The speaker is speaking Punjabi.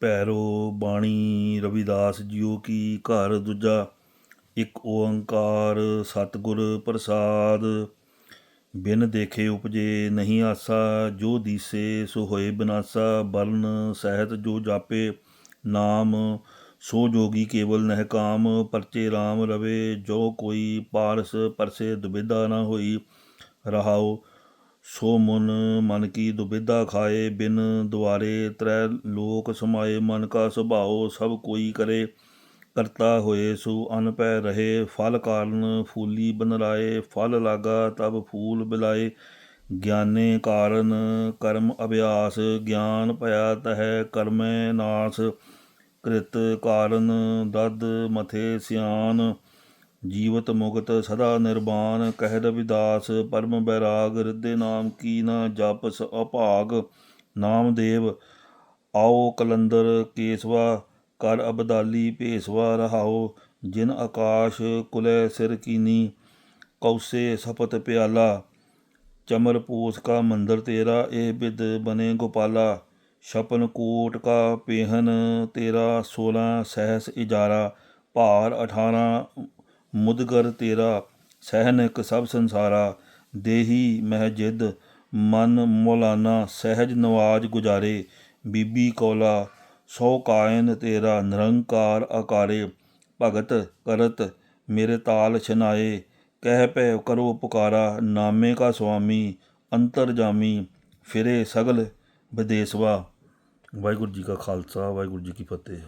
ਭੈਰੋ ਬਾਣੀ, ਰਵਿਦਾਸ ਜੀਓ ਕੀ ਘਰ ਦੂਜਾ, ਇੱਕ ਓੰਕਾਰ ਸਤਿਗੁਰ ਪ੍ਰਸਾਦ। ਬਿਨ ਦੇਖੇ ਉਪਜੇ ਨਹੀਂ ਆਸਾ, ਜੋ ਦੀਸੇ ਸੋ ਹੋਏ ਬਿਨਾਸਾ ਬਰਨ ਸਹਿਤ ਜੋ ਜਾਪੇ ਨਾਮ, ਸੋ ਜੋਗੀ ਕੇਵਲ ਨਹਿ ਕਾਮ, ਪਰਚੇ RAM ਰਵੇ, ਜੋ ਕੋਈ ਪਾਰਸ ਪਰਸੇ ਦੁਬਿਧਾ ਨਾ ਹੋਈ ਰਹਾਓ ਸੋ ਮਨ ਮਨ ਕੀ ਦੁਬਿਧਾ ਖਾਏ, ਬਿਨ ਦੁਆਰੇ ਤ੍ਰੈ ਲੋਕ ਸਮਾਏ, ਮਨ ਕਾ ਸੁਭਾਓ ਸਭ ਕੋਈ ਕਰੇ। ਕਰਤਾ ਹੋਏ ਸੋ ਅਨਪੈ ਰਹੇ, ਫਲ ਕਾਰਨ ਫੂਲੀ ਬਨਰਾਏ, ਫਲ ਲਾਗਾ ਤਬ ਫੂਲ ਬਿਲਾਏ। ਗਿਆਨੇ ਕਾਰਨ ਕਰਮ ਅਭਿਆਸ, ਗਿਆਨ ਭਇਆ ਤਹਿ ਕਰਮੈ ਨਾਸ। ਕ੍ਰਿਤ ਕਾਰਨ ਦਦ ਮਥੇ ਸਿਆਨ। ਜੀਵਤ ਮੁਕਤ ਸਦਾ ਨਿਰਵਾਨ ਕਹਿ ਰਵਿਦਾਸ ਪਰਮ ਬੈਰਾਗ, ਰਿੱਧੇ ਨਾਮ ਕੀ ਨਾ ਜਪਸ ਅਭਾਗ। ਨਾਮਦੇਵ ਆਓ ਕਲੰਦਰ ਕੇਸਵਾ, ਕਰ ਅਬਦਾਲੀ ਭੇਸਵਾ ਰਹਾਓ। ਜਿਨ ਆਕਾਸ਼ ਕੁਲੇ ਸਿਰ ਕੀਨੀ ਕੌਸੇ ਸਪਤ ਪਿਆਲਾ। ਚਮਰ ਪੋਸ ਕਾ ਮੰਦਰ ਤੇਰਾ ਇਹ ਬਿਦ ਬਨੇ ਗੋਪਾਲਾ। ਛਪਨ ਕੋਟ ਕਾ ਪੇਹਨ ਤੇਰਾ 16 ਸਹਿਸ ਇਜਾਰਾ। ਭਾਰ 18 ਮੁਦਗਰ ਤੇਰਾ ਸਹਿਨਕ ਸਭ ਸੰਸਾਰਾ, ਦੇਹੀ ਮਹਿਜਿਦ ਮਨ ਮੌਲਾਨਾ, ਸਹਿਜ ਨਵਾਜ ਗੁਜਾਰੇ, ਬੀਬੀ ਕੌਲਾ, ਸੋ ਕਾਇਨ ਤੇਰਾ, ਨਿਰੰਕਾਰ ਆਕਾਰੇ, ਭਗਤ ਕਰਤ ਮੇਰੇ ਤਾਲ ਛਨਾਏ, ਕਹਿ ਪੈ ਕਰੋ ਪੁਕਾਰਾ, ਨਾਮੇ ਕਾ ਸੁਆਮੀ, ਅੰਤਰ ਜਾਮੀ, ਫਿਰੇ ਸਗਲ ਵਿਦੇਸਵਾ। ਵਾਹਿਗੁਰੂ ਜੀ ਕਾ ਖਾਲਸਾ, ਵਾਹਿਗੁਰੂ ਜੀ ਕੀ ਫਤਿਹ।